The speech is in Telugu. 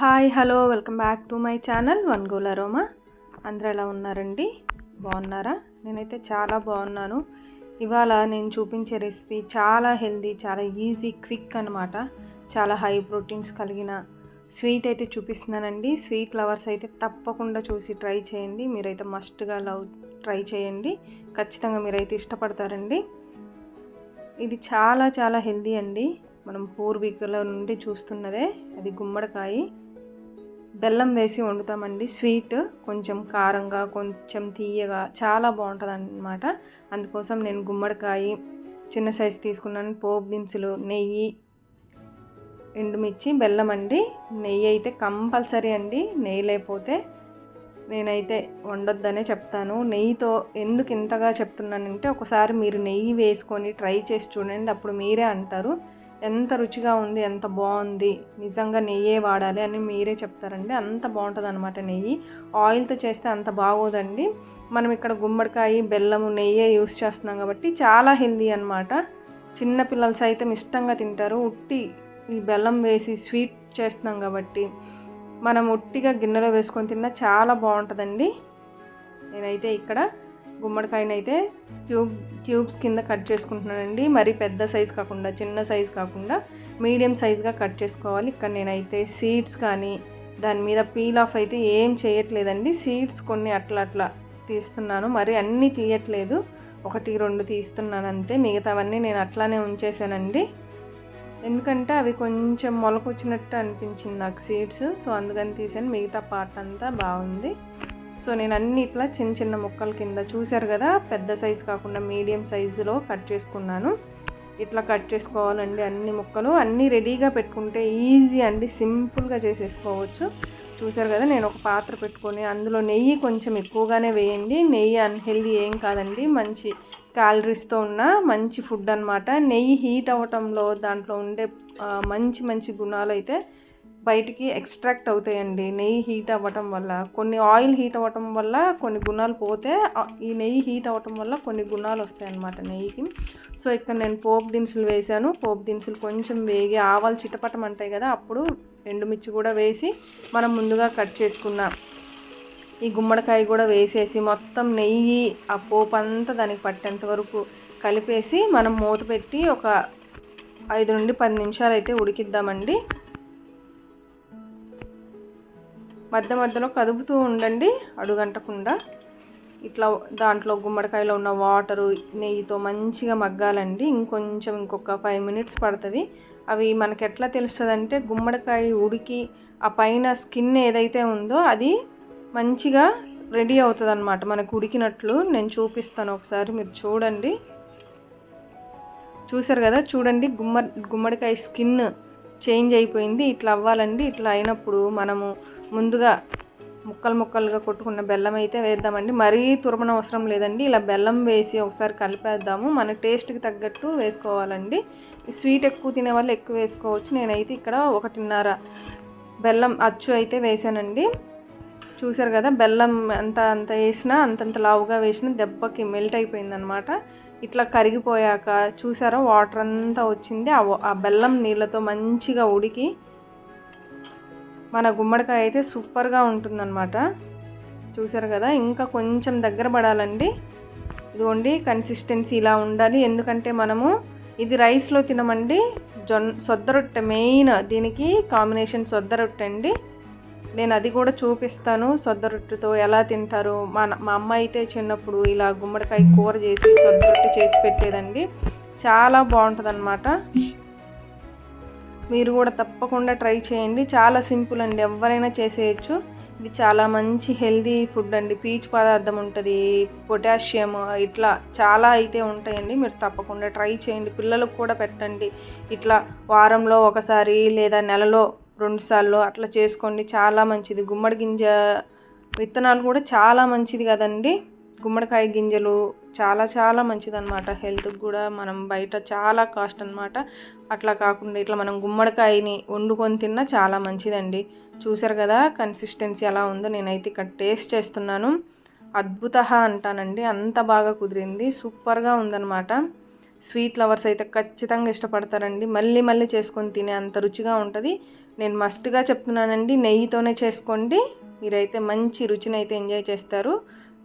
Hi hello welcome back to my channel one goal aroma. అందరూ ఎలా ఉన్నారండి? బాగున్నారా? నేనైతే చాలా బాగున్నాను. ఇవాళ నేను చూపించే రెసిపీ చాలా హెల్దీ చాలా ఈజీ క్విక్ అనమాట చాలా హై ప్రోటీన్స్ కలిగిన స్వీట్ అయితే చూపిస్తున్నానండి. స్వీట్ లవర్స్ అయితే తప్పకుండా చూసి ట్రై చేయండి. మీరైతే మస్ట్గా లవ్ ట్రై చేయండి. ఖచ్చితంగా మీరైతే ఇష్టపడతారండి. ఇది చాలా చాలా హెల్దీ అండి. మనం పూర్వీకుల నుండి చూస్తున్నదే అది గుమ్మడికాయ. బెల్లం వేసి వండుతామండి. స్వీట్ కొంచెం కారంగా కొంచెం తీయగా చాలా బాగుంటుంది అనమాట అందుకోసం నేను గుమ్మడికాయ చిన్న సైజు తీసుకున్నాను. పోపు దినుసులు నెయ్యి ఎండుమిర్చి బెల్లం అండి. నెయ్యి అయితే కంపల్సరీ అండి. నెయ్యి లేకపోతే నేనైతే వండొద్దనే చెప్తాను. నెయ్యితో ఎందుకు ఇంతగా చెప్తున్నానంటే ఒకసారి మీరు నెయ్యి వేసుకొని ట్రై చేసి చూడండి. అప్పుడు మీరే అంటారు. ఎంత రుచిగా ఉంది ఎంత బాగుంది నిజంగా నెయ్యే వాడాలి అని మీరే చెప్తారండి. అంత బాగుంటుంది అనమాట నెయ్యి. ఆయిల్తో చేస్తే అంత బాగోదండి. మనం ఇక్కడ గుమ్మడికాయ బెల్లము నెయ్యే యూస్ చేస్తున్నాం కాబట్టి చాలా హెల్దీ అనమాట చిన్న పిల్లలు సైతం ఇష్టంగా తింటారు. ఉట్టి ఈ బెల్లం వేసి స్వీట్ చేస్తున్నాం కాబట్టి మనం ఉట్టిగా గిన్నెలో వేసుకొని తిన్నా చాలా బాగుంటుందండి. నేనైతే ఇక్కడ గుమ్మడికాయనైతే ట్యూబ్ ట్యూబ్స్ కింద కట్ చేసుకుంటున్నానండి. మరి పెద్ద సైజ్ కాకుండా చిన్న సైజ్ కాకుండా మీడియం సైజ్గా కట్ చేసుకోవాలి. ఇక్కడ నేనైతే సీడ్స్ కానీ దాని మీద పీల్ ఆఫ్ అయితే ఏం చేయట్లేదండి. సీడ్స్ కొన్ని అట్లా అట్లా తీస్తున్నాను. మరి అన్నీ తీయట్లేదు. ఒకటి రెండు తీస్తున్నాను అంతే మిగతావన్నీ నేను అట్లానే ఉంచేసానండి ఎందుకంటే అవి కొంచెం మొలకొచ్చినట్టు అనిపించింది నాకు సీడ్స్. సో అందుకని తీసాను మిగతా పార్ట్ అంతా బాగుంది. సో నేను అన్ని ఇట్లా చిన్న చిన్న ముక్కల కింద చూశారు కదా పెద్ద సైజు కాకుండా మీడియం సైజులో కట్ చేసుకున్నాను. ఇట్లా కట్ చేసుకోవాలండి అన్ని ముక్కలు. అన్నీ రెడీగా పెట్టుకుంటే ఈజీ అండి సింపుల్గా చేసేసుకోవచ్చు. చూసారు కదా నేను ఒక పాత్ర పెట్టుకొని అందులో నెయ్యి కొంచెం ఎక్కువగానే వేయండి. నెయ్యి అన్హెల్దీ ఏం కాదండి మంచి క్యాలరీస్తో ఉన్న మంచి ఫుడ్ అనమాట నెయ్యి హీట్ అవ్వటంలో దాంట్లో ఉండే మంచి మంచి గుణాలు అయితే బయటికి ఎక్స్ట్రాక్ట్ అవుతాయండి. నెయ్యి హీట్ అవ్వటం వల్ల కొన్ని ఆయిల్ హీట్ అవ్వటం వల్ల కొన్ని గుణాలు పోతే ఈ నెయ్యి హీట్ అవ్వటం వల్ల కొన్ని గుణాలు వస్తాయి అన్నమాట నెయ్యికి. సో ఇక్కడ నేను పోపు దినుసులు వేసాను పోపు దినుసులు కొంచెం వేగి ఆవాలు చిటపటం అంటాయి కదా అప్పుడు ఎండుమిర్చి కూడా వేసి మనం ముందుగా కట్ చేసుకున్న ఈ గుమ్మడికాయ కూడా వేసేసి మొత్తం నెయ్యి ఆ పోపు అంతా దానికి పట్టేంత వరకు కలిపేసి మనం మూత పెట్టి ఒక ఐదు నుండి పది నిమిషాలు అయితే ఉడికిద్దామండి. మధ్య మధ్యలో కదుపుతూ ఉండండి అడుగంటకుండా. ఇట్లా దాంట్లో గుమ్మడికాయలో ఉన్న వాటరు నెయ్యితో మంచిగా మగ్గాలండి. ఇంకొంచెం ఇంకొక ఫైవ్ మినిట్స్ పడుతుంది. అవి మనకి ఎట్లా తెలుస్తుంది అంటే గుమ్మడికాయ ఉడికి ఆ పైన స్కిన్ ఏదైతే ఉందో అది మంచిగా రెడీ అవుతుంది అనమాట మనకు ఉడికినట్లు నేను చూపిస్తాను ఒకసారి మీరు చూడండి. చూసారు కదా చూడండి గుమ్మ గుమ్మడికాయ స్కిన్ చేంజ్ అయిపోయింది. ఇట్లా అవ్వాలండి. ఇట్లా అయినప్పుడు మనము ముందుగా ముక్కలు ముక్కలుగా కొట్టుకున్న బెల్లం అయితే వేద్దామండి. మరీ తురమన అవసరం లేదండి. ఇలా బెల్లం వేసి ఒకసారి కలిపేద్దాము. మన టేస్ట్కి తగ్గట్టు వేసుకోవాలండి. స్వీట్ ఎక్కువ తినే వాళ్ళు ఎక్కువ వేసుకోవచ్చు. నేనైతే ఇక్కడ ఒకటిన్నర బెల్లం అచ్చు అయితే వేసానండి. చూసారు కదా బెల్లం ఎంత అంత వేసినా అంతంత లావుగా వేసినా దెబ్బకి మెల్ట్ అయిపోయిందనమాట. ఇట్లా కరిగిపోయాక చూసారా వాటర్ అంతా వచ్చింది. ఆ బెల్లం నీళ్ళతో మంచిగా ఉడికి మన గుమ్మడికాయ అయితే సూపర్గా ఉంటుందన్నమాట. చూసారు కదా ఇంకా కొంచెం దగ్గర పడాలండి. ఇదిగోండి కన్సిస్టెన్సీ ఇలా ఉండాలి. ఎందుకంటే మనము ఇది రైస్లో తినమండి. జొన్న సొద్ద రొట్టె మెయిన్ దీనికి కాంబినేషన్ సొద్ద రొట్టె అండి. నేను అది కూడా చూపిస్తాను సొద్ద రొట్టెతో ఎలా తింటారు. మా మా అమ్మ అయితే చిన్నప్పుడు ఇలా గుమ్మడికాయ కూర చేసి సొద్ద రొట్టె చేసి పెట్టేదండి. చాలా బాగుంటుంది మీరు కూడా తప్పకుండా ట్రై చేయండి. చాలా సింపుల్ అండి. ఎవరైనా చేసేయచ్చు. ఇది చాలా మంచి హెల్దీ ఫుడ్ అండి. పీచు పదార్థం ఉంటుంది పొటాషియం ఇట్లా చాలా అయితే ఉంటాయండి. మీరు తప్పకుండా ట్రై చేయండి. పిల్లలకు కూడా పెట్టండి. ఇట్లా వారంలో ఒకసారి లేదా నెలలో రెండుసార్లు అట్లా చేసుకోండి. చాలా మంచిది. గుమ్మడి గింజ విత్తనాలు కూడా చాలా మంచిది కదండి. గుమ్మడికాయ గింజలు చాలా చాలా మంచిదనమాట హెల్త్కి కూడా మనం బయట చాలా కాస్ట్ అనమాట అట్లా కాకుండా ఇట్లా మనం గుమ్మడికాయని వండుకొని తిన్నా చాలా మంచిదండి. చూసారు కదా కన్సిస్టెన్సీ ఎలా ఉందో నేనైతే ఇక్కడ టేస్ట్ చేస్తున్నాను. అద్భుత అంటానండి. అంత బాగా కుదిరింది. సూపర్గా ఉందన్నమాట. స్వీట్ లవర్స్ అయితే ఖచ్చితంగా ఇష్టపడతారండి. మళ్ళీ మళ్ళీ చేసుకొని తినే అంత రుచిగా ఉంటుంది. నేను మస్ట్గా చెప్తున్నానండి. నెయ్యితోనే చేసుకోండి. మీరైతే మంచి రుచిని అయితే ఎంజాయ్ చేస్తారు.